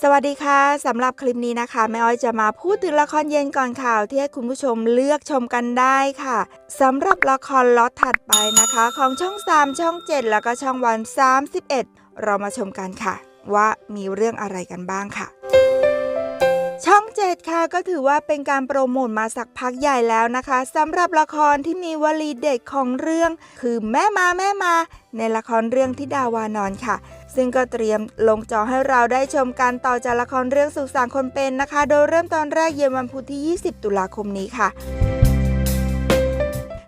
สวัสดีค่ะสำหรับคลิปนี้นะคะแม่อ้อยจะมาพูดถึงละครเย็นก่อนข่าวที่ให้คุณผู้ชมเลือกชมกันได้ค่ะสำหรับละครล็อตถัดไปนะคะ ของช่อง 3 ช่อง 7 แล้วก็ช่องวัน 31 เรามาชมกันค่ะ ว่ามีเรื่องอะไรกันบ้างค่ะช่อง7ค่ะก็ถือว่าเป็นการโปรโมทมาสักพักใหญ่แล้วนะคะสำหรับละครที่มีวลีเด็ดของเรื่อง คือแม่มาแม่มา ในละครเรื่องที่ดาวานอนค่ะ ซึ่งก็เตรียมลงจอให้เราได้ชมกันต่อจากละครเรื่องสุสานคนเป็นนะคะ โดยเริ่มตอนแรกเย็นวันพุธที่ 20 ตุลาคมนี้ค่ะ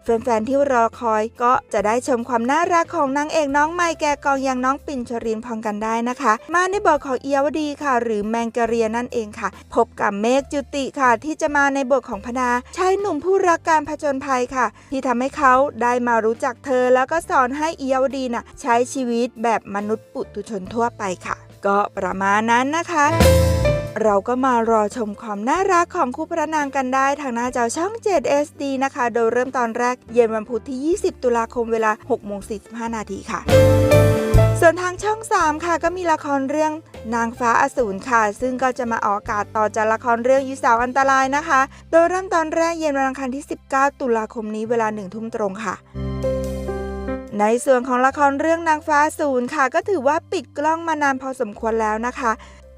แฟนๆที่รอคอยก็จะได้ชมความน่ารักของนางเอกน้องใหม่แก่กองอย่างน้องปิ่นชรินพองกันได้นะคะ มาในบทของเอียวดีค่ะ หรือแมงกะเรียนั่นเองค่ะ พบกับเมฆจุติค่ะ ที่จะมาในบทของพนาชายหนุ่มผู้รักการผจญภัยค่ะ ที่ทำให้เขาได้มารู้จักเธอ แล้วก็สอนให้เอียวดีน่ะใช้ชีวิตแบบมนุษย์ปุถุชนทั่วไปค่ะ ก็ประมาณนั้นนะคะ เราก็มารอชมความน่ารักของคู่พระนางกันได้ทางหน้าจอช่อง 7 SD นะคะ โดยเริ่มตอนแรกเย็นวันพุธที่ 20 ตุลาคมเวลา6โมง45 นาทีค่ะส่วนทางช่อง 3 ค่ะก็มีละครเรื่องนางฟ้าอสูรค่ะ ซึ่งก็จะมาออกอากาศต่อจากละครเรื่องยุสาวอันตรายนะคะ โดยเริ่มตอนแรกเย็นวันอังคารที่ 19 ตุลาคมนี้เวลา1ทุ่มตรงค่ะ ในส่วนของละครเรื่องนางฟ้าศูนย์ค่ะ ก็ถือว่าปิดกล้องมานานพอสมควรแล้วนะคะ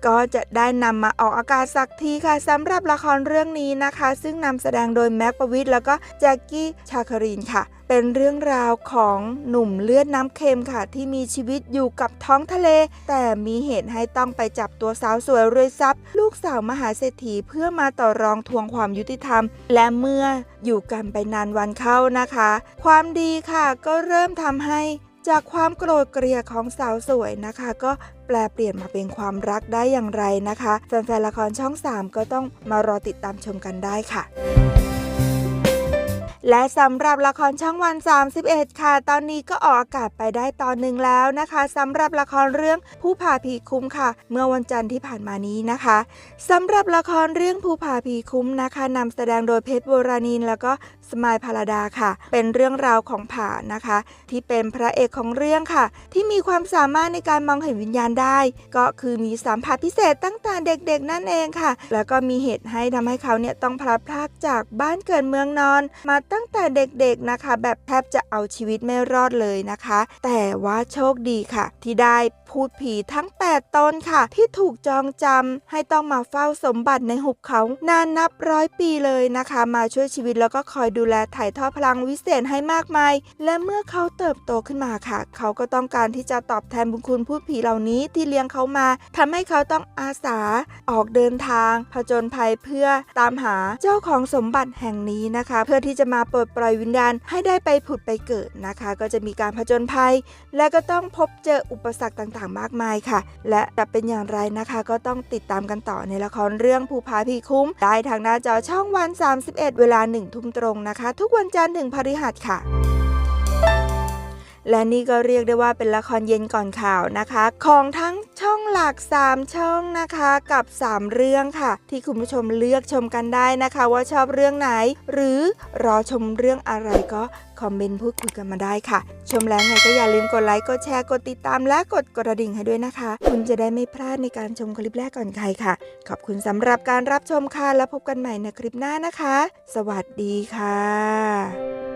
ก็จะได้นำมาออกอากาศสักทีค่ะสำหรับละครเรื่องนี้นะคะ ซึ่งนำแสดงโดยแม็กประวิทย์แล้วก็แจ็คกี้ชาคารินค่ะ เป็นเรื่องราวของหนุ่มเลือดน้ำเค็มค่ะ ที่มีชีวิตอยู่กับท้องทะเล แต่มีเหตุให้ต้องไปจับตัวสาวสวยรวยทรัพย์ ลูกสาวมหาเศรษฐีเพื่อมาต่อรองทวงความยุติธรรม และเมื่ออยู่กันไปนานวันเข้านะคะ ความดีค่ะก็เริ่มทำให้ จากความโกรธเกลียดของสาวสวยนะคะ ก็แปลเปลี่ยนมาเป็นความรักได้อย่างไรนะคะแฟนๆละครช่อง 3 ก็ต้องมารอติดตามชมกันได้ค่ะ และสำหรับละครช่องวัน 31 ค่ะ ตอนนี้ก็ออกอากาศไปได้ตอนหนึ่งแล้วนะคะสำหรับละครเรื่องผู้ผ่าผีคุ้มค่ะ เมื่อวันจันทร์ที่ผ่านมานี้นะคะสำหรับละครเรื่องผู้ผ่าผีคุ้มนะคะนำแสดงโดยเพชรโบราณีนแล้วก็สมายพาราดาค่ะ เป็นเรื่องราวของผ่านะคะ ที่เป็นพระเอกของเรื่องค่ะ ที่มีความสามารถในการมองเห็นวิญญาณได้ ก็คือมีสัมผัสพิเศษตั้งแต่เด็กๆ นั่นเองค่ะ แล้วก็มีเหตุให้ทำให้เขาเนี่ยต้องพลัดพรากจากบ้านเกิดเมืองนอนมาตั้งั้งแต่เด็กๆนะคะ แบบแทบจะเอาชีวิตไม่รอดเลยนะคะ แต่ว่าโชคดีค่ะ ที่ได้พูดผีทั้ง 8 ตนค่ะ ที่ถูกจองจำให้ต้องมาเฝ้าสมบัติในหุบเขานานนับร้อยปีเลยนะคะ มาช่วยชีวิตแล้วก็คอยดูแลถ่ายทอดพลังวิเศษให้มากมาย และเมื่อเขาเติบโตขึ้นมาค่ะ เขาก็ต้องการที่จะตอบแทนบุญคุณพูดผีเหล่านี้ที่เลี้ยงเขามาทำให้เขาต้องอาสาออกเดินทาง ผจญภัยเพื่อตามหาเจ้าของสมบัติแห่งนี้นะคะ เพื่อที่จะมาปลดปล่อยวิญญาณให้ได้ไปผุดไปเกิดนะคะ ก็จะมีการผจญภัย และก็ต้องพบเจออุปสรรคต่างๆ มากมายค่ะ และจะเป็นอย่างไรนะคะก็ต้องติดตามกันต่อในละครเรื่องภูผาผีคุ้ม ได้ทางหน้าจอช่องวัน 31 เวลา1ทุ่มตรงนะคะ ทุกวันจันทร์ถึงพฤหัสค่ะ และนี่ก็เรียกได้ว่าเป็นละครเย็นก่อนข่าวนะคะ ของทั้งช่องหลัก 3 ช่องนะคะกับ 3 เรื่องค่ะ ที่คุณผู้ชมเลือกชมกันได้นะคะ ว่าชอบเรื่องไหน หรือรอชมเรื่องอะไรก็คอมเมนต์พูดคุยกันมาได้ค่ะ ชมแล้วไงก็อย่าลืมกดไลค์กดแชร์กดติดตามและกดกระดิ่งให้ด้วยนะคะ คุณจะได้ไม่พลาดในการชมคลิปแรกก่อนใครค่ะ ขอบคุณสำหรับการรับชมค่ะแล้วพบกันใหม่ในคลิปหน้านะคะ สวัสดีค่ะ